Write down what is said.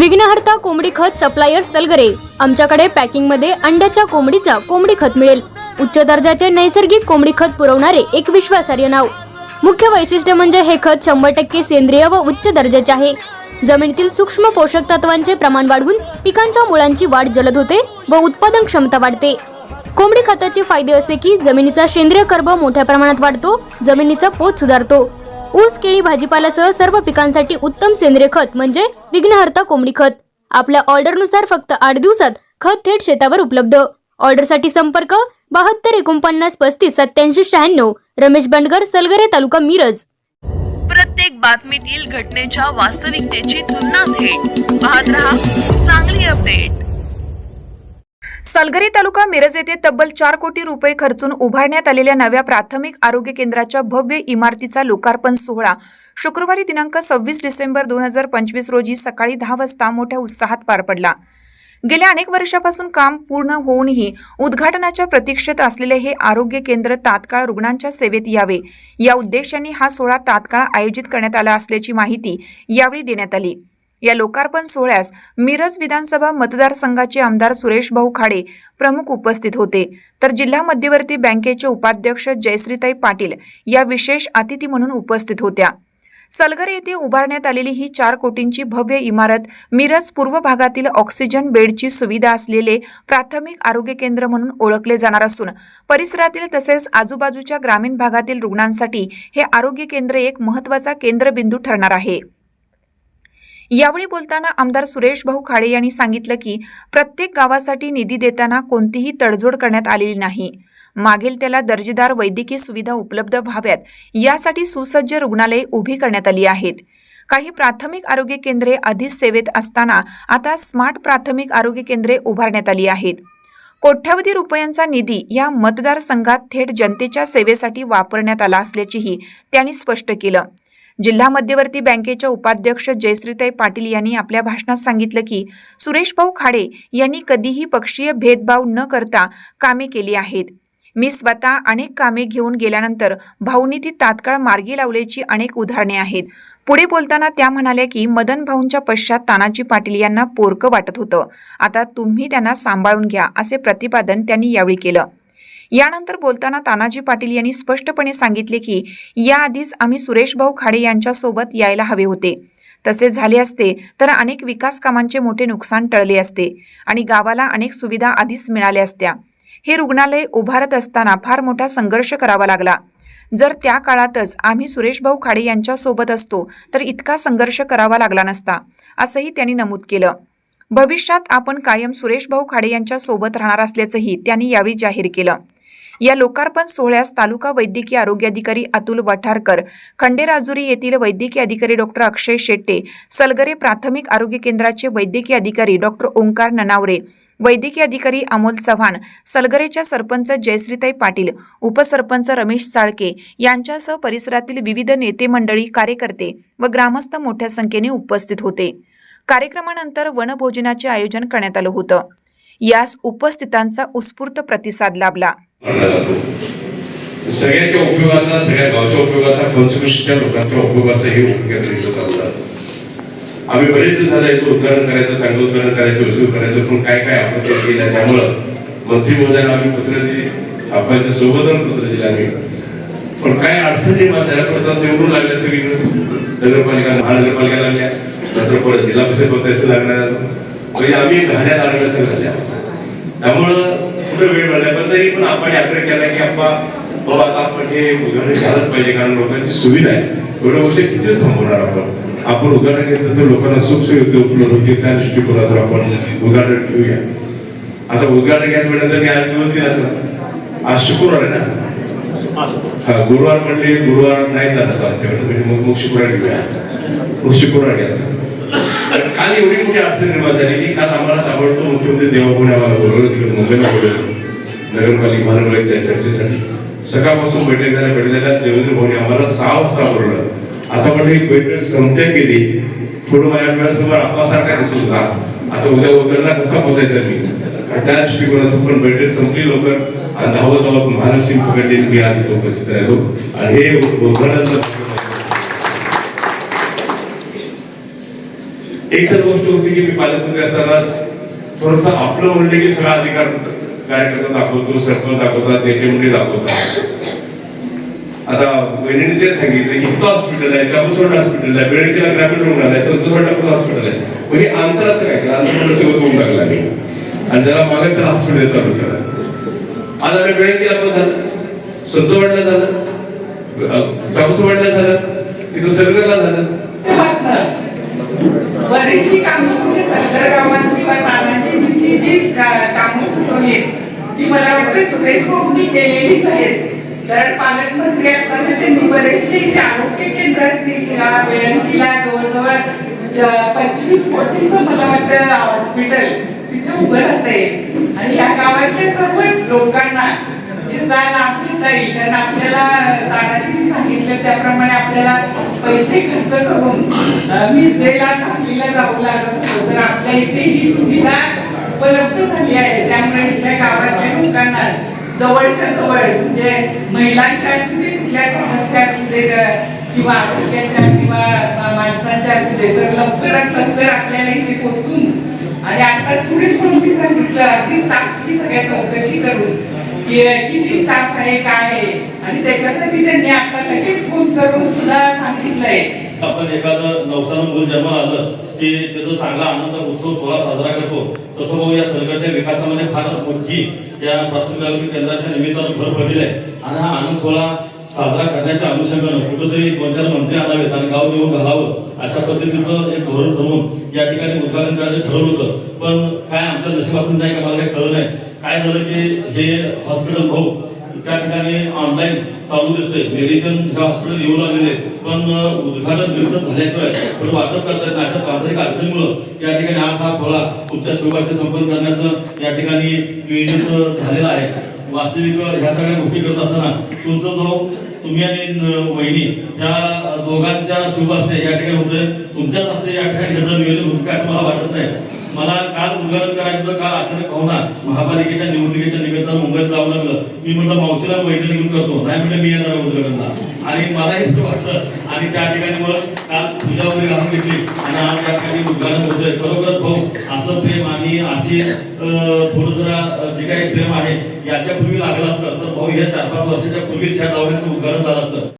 विघ्नहर्ता कोंबडी खत सप्लायर सलगरे आमच्याकडे पॅकिंगमध्ये अंड्याच्या कोंबडीचा कोंबडी खत मिळेल. उच्च दर्जाचे नैसर्गिक कोंबडी खत पुरवणारे एक विश्वासार्ह नाव. मुख्य वैशिष्ट्य म्हणजे हे खत शंभर टक्के सेंद्रिय व उच्च दर्जाचे आहे. जमिनीतील सूक्ष्म पोषक तत्वांचे प्रमाण वाढवून पिकांच्या मुळांची वाढ जलद होते व उत्पादन क्षमता वाढते. कोंबडी खताचे फायदे असे की जमिनीचा सेंद्रिय कर्ब मोठ्या प्रमाणात वाढतो जमिनीचा पोत सुधारतो. ऊस केळी भाजीपाल्यासह सर्व पिकांसाठी उत्तम सेंद्रिय खत म्हणजे विघ्नहर्ता कोंबडी खत. आपल्या ऑर्डरनुसार फक्त आठ दिवसात खत थेट शेतावर उपलब्ध. ऑर्डरसाठी संपर्क बहात्तर एकोणपन्नास पस्तीस सत्याऐंशी शहाण्णव. रमेश बंडगर सलगरे तालुका मिरज. प्रत्येक बातमीतील घटनेच्या वास्तविकतेची तुलना थेट. पाहत रहा चांगली अपडेट. सलगरी तालुका मिरज येथे तब्बल चार कोटी रुपये खर्चून उभारण्यात आलेल्या नव्या प्राथमिक आरोग्य केंद्राच्या भव्य इमारतीचा लोकार्पण सोहळा. शुक्रवारी दिनांक सव्वीस डिसेंबर दोन हजार पंचवीस रोजी सकाळी दहा वाजता मोठ्या उत्साहात पार पडला. गेल्या अनेक वर्षापासून काम पूर्ण होऊनही उद्घाटनाच्या प्रतीक्षेत असलेले हे आरोग्य केंद्र तात्काळ रुग्णांच्या सेवेत यावे. या उद्देशाने हा सोहळा तात्काळ आयोजित करण्यात आला असल्याची माहिती यावेळी देण्यात आली. या लोकार्पण सोहळ्यास मिरज विधानसभा मतदारसंघाचे आमदार सुरेश भाऊ खाडे प्रमुख उपस्थित होते. तर जिल्हा मध्यवर्ती बँकेचे उपाध्यक्ष जयश्रीताई पाटील या विशेष अतिथी म्हणून उपस्थित होत्या. सलगर येथे उभारण्यात आलेली ही चार कोटींची भव्य इमारत मिरज पूर्व भागातील ऑक्सिजन बेडची सुविधा असलेले प्राथमिक आरोग्य केंद्र म्हणून ओळखले जाणार असून परिसरातील तसेच आजूबाजूच्या ग्रामीण भागातील रुग्णांसाठी हे आरोग्य केंद्र एक महत्त्वाचा केंद्रबिंदू ठरणार आहे. यावेळी बोलताना आमदार सुरेश भाऊ खाडे यांनी सांगितलं की प्रत्येक गावासाठी निधी देताना कोणतीही तडजोड करण्यात आलेली नाही. मागील त्याला दर्जेदार वैद्यकीय सुविधा उपलब्ध व्हाव्यात यासाठी सुसज्ज रुग्णालये उभी करण्यात आली आहेत. काही प्राथमिक आरोग्य केंद्रे आधीच सेवेत असताना आता स्मार्ट प्राथमिक आरोग्य केंद्रे उभारण्यात आली आहेत. कोट्यावधी रुपयांचा निधी या मतदारसंघात थेट जनतेच्या सेवेसाठी वापरण्यात आला असल्याचेही त्यांनी स्पष्ट केलं. जिल्हा मध्यवर्ती बँकेच्या उपाध्यक्ष जयश्रीताई पाटील यांनी आपल्या भाषणात सांगितलं की सुरेश भाऊ खाडे यांनी कधीही पक्षीय भेदभाव न करता कामे केली आहेत. मी स्वतः अनेक कामे घेऊन गेल्यानंतर भाऊंनी ती तात्काळ मार्गी लावल्याची अनेक उदाहरणे आहेत. पुढे बोलताना त्या म्हणाल्या की मदन भाऊंच्या पश्चात तानाजी पाटील यांना पोरकं वाटत होतं. आता तुम्ही त्यांना सांभाळून घ्या असे प्रतिपादन त्यांनी यावेळी केलं. यानंतर बोलताना तानाजी पाटील यांनी स्पष्टपणे सांगितले की याआधीच आम्ही सुरेश भाऊ खाडे यांच्यासोबत यायला हवे होते. तसे झाले असते तर अनेक विकास कामांचे मोठे नुकसान टळले असते आणि गावाला अनेक सुविधा आधीच मिळाल्या असत्या. हे रुग्णालय उभारत असताना फार मोठा संघर्ष करावा लागला. जर त्या काळातच आम्ही सुरेश भाऊ खाडे यांच्यासोबत असतो तर इतका संघर्ष करावा लागला नसता असंही त्यांनी नमूद केलं. भविष्यात आपण कायम सुरेश भाऊ खाडे यांच्यासोबत राहणार असल्याचंही त्यांनी यावेळी जाहीर केलं. या लोकार्पण सोहळ्यास तालुका वैद्यकीय आरोग्य अधिकारी अतुल वठारकर खंडेराजुरी येथील वैद्यकीय अधिकारी डॉक्टर अक्षय शेट्टे सलगरे प्राथमिक आरोग्य केंद्राचे वैद्यकीय अधिकारी डॉक्टर ओंकार ननावरे वैद्यकीय अधिकारी अमोल चव्हाण सलगरेच्या सरपंच जयश्रीताई पाटील उपसरपंच रमेश चाळके यांच्यासह परिसरातील विविध नेते मंडळी कार्यकर्ते व ग्रामस्थ मोठ्या संख्येने उपस्थित होते. कार्यक्रमानंतर वनभोजनाचे आयोजन करण्यात आलं होतं. यास उपस्थितांचा उत्स्फूर्त प्रतिसाद लाभला. मानला जातो सगळ्याच्या उपयोगाचा सगळ्या गावच्या उपयोगाचा पंचकृषीच्या लोकांच्या उपयोगाचा हे उपयोग इथं चालू आहे आम्ही बरेच दिवस याचं उद्घाटन करायचं चांगलं उद्घाटन करायचं रिसिव्ह करायचं पण काय काय आपण ते केलं त्यामुळं मंत्री महोदयांना आम्ही पत्र दिली आपल्या सोबतच पत्र दिले आम्ही. पण काय अडचण निर्माण झाल्या प्रचार निवडून लागल्या सगळीकडे. नगरपालिका महानगरपालिका लागल्या नंतर परत जिल्हा परिषद पत्रायचं लागणार म्हणजे आम्ही घाण्यात अडकल्यासारखं झाल्या त्यामुळं कुठं वेळ मिळाला पण तरी पण आपण आग्रह केला की आपण बाबा आता आपण हे उदाहरण घ्यायलाच पाहिजे कारण लोकांची सुविधा आहे. एवढं वर्ष किती थांबवणार आपण. आपण उदाहरण घेतलं तर लोकांना सुख सुविधा उपलब्ध होतील त्या दृष्टिकोनातून आपण उदाहरण घेऊया. आता उदाहरण घ्यायचं म्हटलं तर मी आज दिवस गेला तर आज शुक्रवार आहे ना? हा गुरुवार म्हणले गुरुवार नाही चालत आमच्याकडे. म्हणजे मग मग शुक्रवार घेऊया. मग शुक्रवार घ्या. आणि काल एवढी मोठी अडचण निर्माण झाली की काल आम्हाला ताबडतोब मुख्यमंत्री देवापुणे आम्हाला बोलवलं तिकडे मुंबईला बोलवलं. नगरपालिका महानगरपालिकेच्या चर्चेसाठी. सकाळपासून बैठक झाल्या बैठक झाल्या देवेंद्र भाऊने आम्हाला सहा वाजता बोलवलं. आता म्हणजे ही बैठक संपते केली थोडं माझ्या डोळ्यासमोर आपासारखा दिसत होता. आता उद्या उद्याला कसा पोचायचा मी? त्या दृष्टिकोनातून पण बैठक संपली लवकर. आणि धावत धावत महालक्ष्मी पकडले मी आज उपस्थित राहिलो हो. आणि हे उद्घाटनाचं एक तर गोष्ट होती की मी पालकमंत्री असताना थोडस आपलं म्हणलं की सगळा अधिकार कार्यकर्ता दाखवतो सरपंच दाखवतात नेते म्हणजे दाखवतात आता बहिणीने ते सांगितलं की इथं हॉस्पिटल आहे चाबुसवाड हॉस्पिटल आहे बेळकेला ग्रामीण रुग्णालय आहे संतोषवाडा हॉस्पिटल आहे. मग हे अंतराचं काय केलं? अंतर सेवा होऊन लागला मी आणि त्याला मागे तर हॉस्पिटल चालू केलं. आज आम्ही बेळकेला पण झालं. संतोषवाडला झालं. चाबुसवाडला झालं. तिथं सरगरला झालं. बरीचशी कामं म्हणजे सगळ्या गावात किंवा तानाजी जी कामं सुचवली आहेत, ती मला वाटतं सुरेश भाऊंनी केलेलीच आहेत. कारण पालकमंत्री असताना त्यांनी बरेचसे जे आरोग्य केंद्र असतील किंवा वेळंतीला जवळजवळ पंचवीस कोटीचं मला वाटतं हॉस्पिटल तिथे उभं राहतंय. आणि या गावातल्या सर्वच लोकांना याचा लाभ घेता येईल कारण आपल्याला दादाजी सांगितलं त्याप्रमाणे आपल्याला पैसे खर्च करून मी मिरजेला सांगलीला जावं लागत होतं. तर आपल्या इथे ही सुविधा उपलब्ध झाली आहे. त्यामुळे इथल्या गावातल्या लोकांना जवळच्या जवळ म्हणजे महिलांच्या असू दे कुठल्या समस्या असू दे किंवा आरोग्याच्या किंवा माणसांच्या असू दे तर लवकरात लवकर आपल्याला इथे पोहोचून आणि आता सुरेश म्हणून सांगितलं अगदी साक्षी सगळ्या चौकशी करून किती स्टाफ आहे काय आहे? आणि त्याच्यासाठी त्यांनी आता लगेच फोन करून सुद्धा सांगितलंय. आपण एखादं नवसानं मूल जन्म आलं की त्याचा चांगला आनंद उत्सव सोहळा साजरा करतो. तसं भाऊ या सरकारच्या विकासामध्ये फारच मोठी या प्राथमिक आरोग्य केंद्राच्या निमित्तानं भर पडलेली आहे. आणि हा आनंद सोहळा साजरा करण्याच्या अनुषंगानं कुठंतरी दोन चार मंत्री आणावेत आणि गाव येऊन घालावं अशा पद्धतीचं एक धोरण ठरवून या ठिकाणी उद्घाटन करायचं ठरवलं होतं. पण काय आमच्या नशिबातून नाही का मला काही कळलं नाही. काय झालं की हे हॉस्पिटल भाऊ त्या ठिकाणी ऑनलाईन चालू दिसतंय. मेडिसिन ह्या हॉस्पिटल येऊ लागलेले पण उद्घाटन बिलकुल झाल्याशिवाय पण वाटप करतात अशा तांत्रिक अडचणीमुळं या ठिकाणी आज हा सोहळा तुमच्या शिवबाचे संपन्न करण्याचं या ठिकाणी नियोजित झालेलं आहे. वास्तविक ह्या सगळ्या गोष्टी करत असताना तुमचं जो तुम्ही आणि वहिनी या दोघांच्या शुभ असते या ठिकाणी होतंय. तुमच्याच असते या ठिकाणी ह्याचं नियोजन होतं काय असं मला वाटत नाही. मला काल उद्घाटन करायचं तर काल अचानक होणार महापालिकेच्या निवडणुकीच्या निमित्तानं मुंबईत जावं लागलं. मी म्हटलं मावशीला वहिनी घेऊन करतो. नाही म्हटलं मी येणार उद्घाटनला आणि मलाही ते वाटलं. आणि त्या ठिकाणी मग काल पूजा वगैरे घालून घेतली. आणि आज त्या ठिकाणी उद्घाटन होतोय. खरोखरच भाऊ असं प्रेम आणि अशी थोडं जरा जे काही प्रेम आहे याच्या पूर्वी लागलं असतं. तर भाऊ या चार पाच वर्षाच्या पूर्वीच ह्या दवाखान्याचं उद्घाटन झालं असतं.